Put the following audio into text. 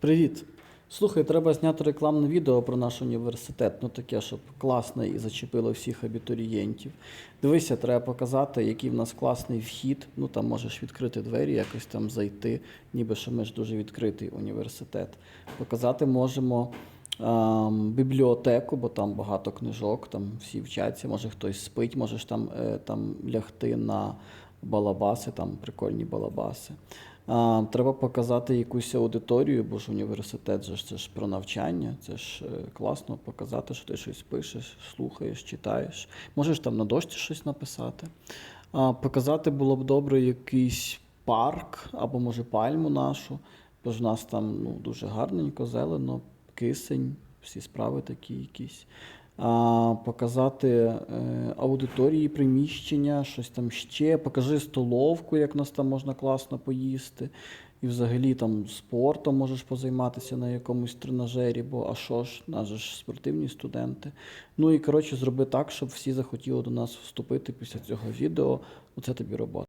Привіт! Слухай, треба зняти рекламне відео про наш університет. Ну таке, щоб класне і зачепило всіх абітурієнтів. Дивися, треба показати, який в нас класний вхід. Ну там можеш відкрити двері, якось там зайти, ніби що ми ж дуже відкритий університет. Показати можемо ем, бібліотеку, бо там багато книжок, там всі вчаться, може хтось спить, можеш там, е, там лягти на балабаси, там прикольні балабаси. А, треба показати якусь аудиторію, бо ж університет же ж це ж про навчання, це ж е, класно показати, що ти щось пишеш, слухаєш, читаєш. Можеш там на дошці щось написати. А, показати було б добре якийсь парк або може пальму нашу, бо ж в нас там ну, дуже гарненько, зелено, кисень, всі справи такі якісь. А, показати е, аудиторії, приміщення, щось там ще. Покажи столовку, як нас там можна класно поїсти. І взагалі там спортом можеш позайматися на якомусь тренажері, бо а що ж, нас же ж спортивні студенти. Ну і коротше, зроби так, щоб всі захотіли до нас вступити після цього відео. Оце тобі робота.